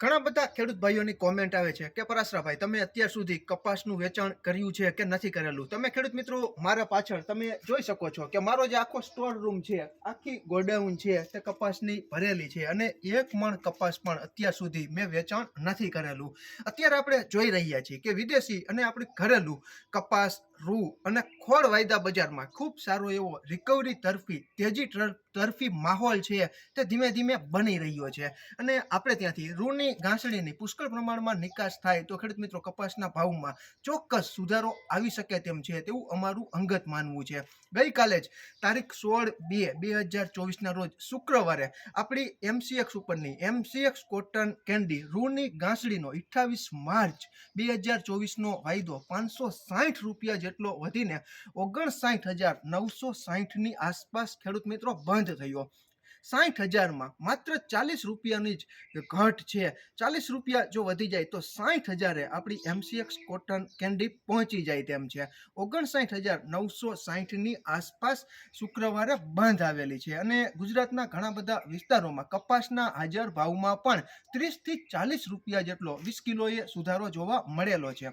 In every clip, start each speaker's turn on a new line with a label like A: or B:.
A: ઘણા બધા ખેડૂત ભાઈઓની કોમેન્ટ આવે છે કે, પરાશરાભાઈ, તમે અત્યાર સુધી કપાસનું વેચાણ કર્યું છે કે નથી કરેલું? તમે ખેડૂત મિત્રો, મારા પાછળ તમે જોઈ શકો છો કે મારો જે આખો સ્ટોર રૂમ છે, આખી ગોડાઉન છે તે કપાસની ભરેલી છે અને એક મણ કપાસ પણ અત્યાર સુધી મેં વેચાણ નથી કરેલું. અત્યારે આપણે જોઈ રહ્યા છીએ કે વિદેશી અને આપણે ઘરેલું કપાસ રૂ અને ખોળ વાયદા બજારમાં ખૂબ સારો એવો રિકવરી તરફી, તેજી તર- તરફી માહોલ છે તે ધીમે ધીમે બની રહ્યો છે. અને આપણે ત્યાંથી રૂની ઘાસડીની પુષ્કળ પ્રમાણમાં નિકાસ થાય તો ખેડૂત મિત્રો કપાસના ભાવમાં ચોક્કસ સુધારો આવી શકે તેમ છે તેવું અમારું અંગત માનવું છે. ગઈકાલે જ તારીખ સોળ બે બે હજાર ચોવીસના રોજ શુક્રવારે આપણી એમસીએક્સ ઉપરની એમસીએક્સ કોટન કેન્ડી રૂની ઘાસડીનો અઠ્ઠાવીસ માર્ચ બે હજાર ચોવીસનો વાયદો પાંચસો સાઠ રૂપિયા જેટલો વધીને ઓગણસાઠ હજાર નવસો સાહીઠની આસપાસ ખેડૂત મિત્રો બંધ થયો. સાઠ હજારમાં માત્ર ચાલીસ રૂપિયાની જ ઘટ છે. ચાલીસ રૂપિયા જો વધી જાય તો સાઠ હજારે આપણી એમસીએક્સ કોટન કેન્ડી પહોંચી જાય તેમ છે. ઓગણસાઠ હજાર નવસો સાઠની આસપાસ શુક્રવારે બંધ આવેલી છે અને ગુજરાતના ઘણા બધા વિસ્તારોમાં કપાસના હાજર ભાવમાં પણ ત્રીસથી ચાલીસ રૂપિયા જેટલો વીસ કિલોએ સુધારો જોવા મળેલો છે.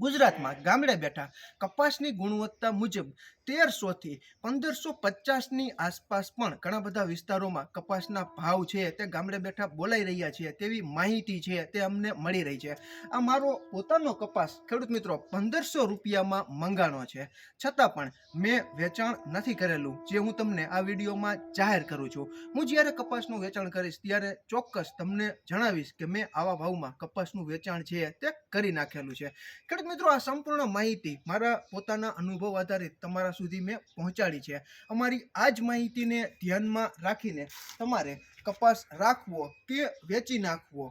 A: ગુજરાતમાં ગામડે બેઠા કપાસની ગુણવત્તા મુજબ તેરસોથી પંદરસો પચાસની આસપાસ પણ ઘણા બધા વિસ્તારોમાં કપાસના ભાવ છે તે ગામડે બેઠા બોલાઈ રહ્યા છે તેવી માહિતી છે તે અમને મળી રહી છે. આ મારો પોતાનો કપાસ ખેડૂત મિત્રો પંદરસો રૂપિયામાં મંગાણો છે. છતાં પણ મેં વેચાણ નથી કરેલું જે હું તમને આ વિડીયોમાં જાહેર કરું છું. હું જ્યારે કપાસનું વેચાણ કરીશ ત્યારે ચોક્કસ તમને જણાવીશ કે મેં આવા ભાવમાં કપાસનું વેચાણ છે તે કરી નાખેલું છે. ખેડૂત મિત્રો, આ સંપૂર્ણ માહિતી મારા પોતાના અનુભવ આધારિત તમારા સુધી મેં પહોંચાડી છે. અમારી આ જ માહિતીને ધ્યાનમાં રાખીને તમારે કપાસ રાખવો કે વેચી નાખવો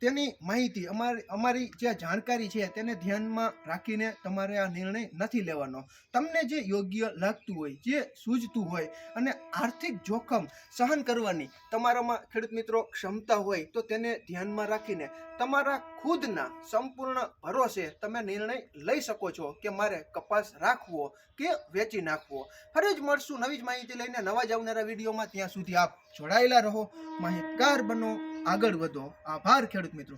A: તેની માહિતી, અમારી અમારી જે જાણકારી છે તેને ધ્યાનમાં રાખીને તમારે આ નિર્ણય નથી લેવાનો. તમને જે યોગ્ય લાગતું હોય, જે સૂઝતું હોય અને આર્થિક જોખમ સહન કરવાની તમારામાં ખેડૂત મિત્રો ક્ષમતા હોય, તો તેને ધ્યાનમાં રાખીને તમારા ખુદના સંપૂર્ણ ભરોસે તમે નિર્ણય લઈ શકો છો કે મારે કપાસ રાખવો કે વેચી નાખવો. ફરી જ મળશું નવી જ માહિતી લઈને નવા જ આવનારા વિડીયોમાં. ત્યાં સુધી આપ જોડાયેલા રહો. માહિતગાર બનો. આગળ વધો. આભાર ખેડૂત મિત્રો.